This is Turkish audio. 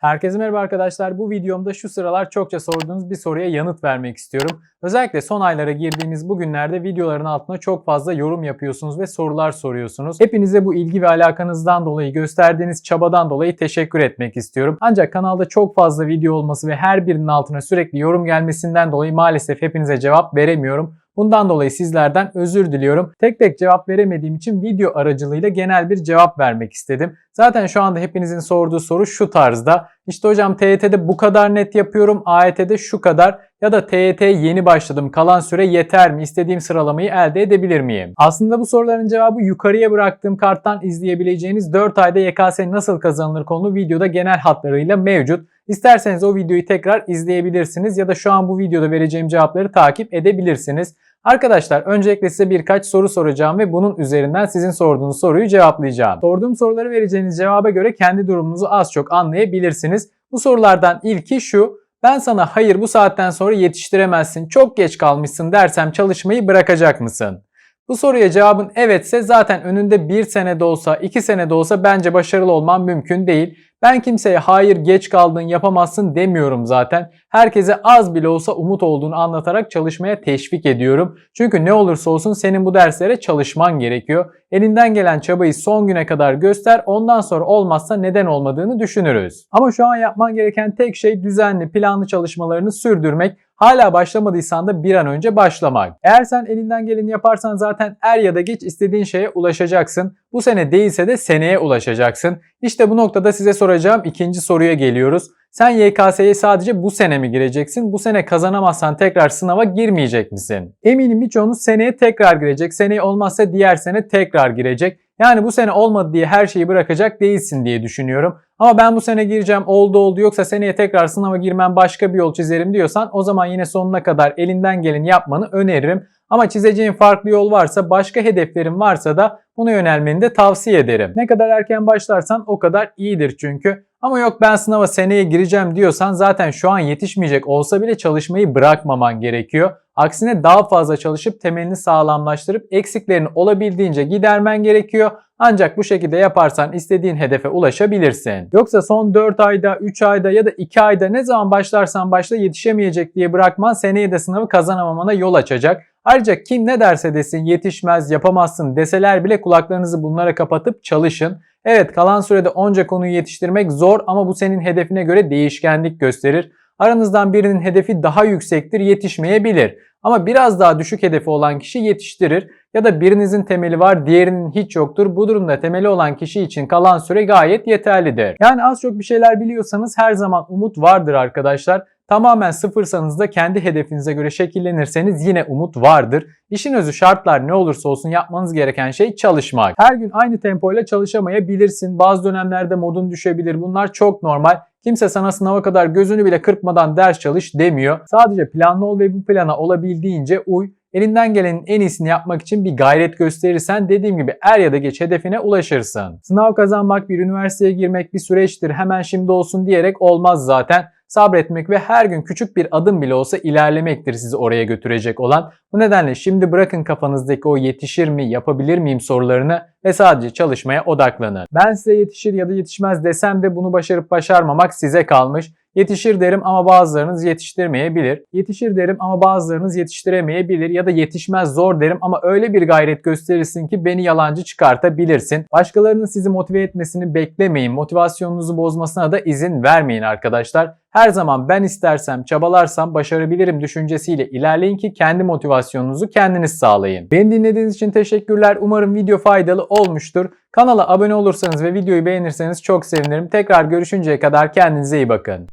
Herkese merhaba arkadaşlar. Bu videomda şu sıralar çokça sorduğunuz bir soruya yanıt vermek istiyorum. Özellikle son aylara girdiğimiz bu günlerde videoların altına çok fazla yorum yapıyorsunuz ve sorular soruyorsunuz. Hepinize bu ilgi ve alakanızdan dolayı gösterdiğiniz çabadan dolayı teşekkür etmek istiyorum. Ancak kanalda çok fazla video olması ve her birinin altına sürekli yorum gelmesinden dolayı maalesef hepinize cevap veremiyorum. Bundan dolayı sizlerden özür diliyorum. Tek tek cevap veremediğim için video aracılığıyla genel bir cevap vermek istedim. Zaten şu anda hepinizin sorduğu soru şu tarzda. İşte hocam TYT'de bu kadar net yapıyorum, AYT'de şu kadar ya da TYT yeni başladım, kalan süre yeter mi, istediğim sıralamayı elde edebilir miyim? Aslında bu soruların cevabı yukarıya bıraktığım karttan izleyebileceğiniz 4 ayda YKS nasıl kazanılır konulu videoda genel hatlarıyla mevcut. İsterseniz o videoyu tekrar izleyebilirsiniz ya da şu an bu videoda vereceğim cevapları takip edebilirsiniz. Arkadaşlar öncelikle size birkaç soru soracağım ve bunun üzerinden sizin sorduğunuz soruyu cevaplayacağım. Sorduğum soruları vereceğiniz cevaba göre kendi durumunuzu az çok anlayabilirsiniz. Bu sorulardan ilki şu. Ben sana hayır bu saatten sonra yetiştiremezsin, çok geç kalmışsın dersem çalışmayı bırakacak mısın? Bu soruya cevabın evetse zaten önünde bir sene de olsa, iki sene de olsa bence başarılı olman mümkün değil. Ben kimseye hayır geç kaldın yapamazsın demiyorum zaten. Herkese az bile olsa umut olduğunu anlatarak çalışmaya teşvik ediyorum. Çünkü ne olursa olsun senin bu derslere çalışman gerekiyor. Elinden gelen çabayı son güne kadar göster. Ondan sonra olmazsa neden olmadığını düşünürüz. Ama şu an yapman gereken tek şey düzenli, planlı çalışmalarını sürdürmek. Hala başlamadıysan da bir an önce başlamak. Eğer sen elinden geleni yaparsan zaten er ya da geç istediğin şeye ulaşacaksın. Bu sene değilse de seneye ulaşacaksın. İşte bu noktada size soracağım ikinci soruya geliyoruz. Sen YKS'ye sadece bu sene mi gireceksin? Bu sene kazanamazsan tekrar sınava girmeyecek misin? Eminim birçoğunuz seneye tekrar girecek. Seneye olmazsa diğer sene tekrar girecek. Yani bu sene olmadı diye her şeyi bırakacak değilsin diye düşünüyorum. Ama ben bu sene gireceğim oldu oldu yoksa seneye tekrar sınava girmem başka bir yol çizerim diyorsan o zaman yine sonuna kadar elinden geleni yapmanı öneririm. Ama çizeceğin farklı yol varsa, başka hedeflerin varsa da buna yönelmeni de tavsiye ederim. Ne kadar erken başlarsan o kadar iyidir çünkü. Ama yok ben sınava seneye gireceğim diyorsan zaten şu an yetişmeyecek olsa bile çalışmayı bırakmaman gerekiyor. Aksine daha fazla çalışıp temelini sağlamlaştırıp eksiklerini olabildiğince gidermen gerekiyor. Ancak bu şekilde yaparsan istediğin hedefe ulaşabilirsin. Yoksa son 4 ayda, 3 ayda ya da 2 ayda ne zaman başlarsan başla yetişemeyecek diye bırakman seneye de sınavı kazanamamana yol açacak. Ayrıca kim ne derse desin yetişmez, yapamazsın deseler bile kulaklarınızı bunlara kapatıp çalışın. Evet kalan sürede onca konuyu yetiştirmek zor ama bu senin hedefine göre değişkenlik gösterir. Aranızdan birinin hedefi daha yüksektir yetişmeyebilir. Ama biraz daha düşük hedefi olan kişi yetiştirir. Ya da birinizin temeli var diğerinin hiç yoktur. Bu durumda temeli olan kişi için kalan süre gayet yeterlidir. Yani az çok bir şeyler biliyorsanız her zaman umut vardır arkadaşlar. Tamamen sıfırsanız da kendi hedefinize göre şekillenirseniz yine umut vardır. İşin özü şartlar ne olursa olsun yapmanız gereken şey çalışmak. Her gün aynı tempoyla çalışamayabilirsin. Bazı dönemlerde modun düşebilir. Bunlar çok normal. Kimse sana sınava kadar gözünü bile kırpmadan ders çalış demiyor. Sadece planlı ol ve bu plana olabildiğince uy. Elinden gelenin en iyisini yapmak için bir gayret gösterirsen dediğim gibi er ya da geç hedefine ulaşırsın. Sınav kazanmak, bir üniversiteye girmek bir süreçtir. Hemen şimdi olsun diyerek olmaz zaten sabretmek ve her gün küçük bir adım bile olsa ilerlemektir sizi oraya götürecek olan. Bu nedenle şimdi bırakın kafanızdaki o yetişir mi, yapabilir miyim sorularını ve sadece çalışmaya odaklanın. Ben size yetişir ya da yetişmez desem de bunu başarıp başarmamak size kalmış. Yetişir derim ama bazılarınız yetiştirmeyebilir. Yetişir derim ama bazılarınız yetiştiremeyebilir ya da yetişmez zor derim ama öyle bir gayret gösterirsin ki beni yalancı çıkartabilirsin. Başkalarının sizi motive etmesini beklemeyin. Motivasyonunuzu bozmasına da izin vermeyin arkadaşlar. Her zaman ben istersem, çabalarsam başarabilirim düşüncesiyle ilerleyin ki kendi motivasyonunuzu kendiniz sağlayın. Beni dinlediğiniz için teşekkürler. Umarım video faydalı olmuştur. Kanala abone olursanız ve videoyu beğenirseniz çok sevinirim. Tekrar görüşünceye kadar kendinize iyi bakın.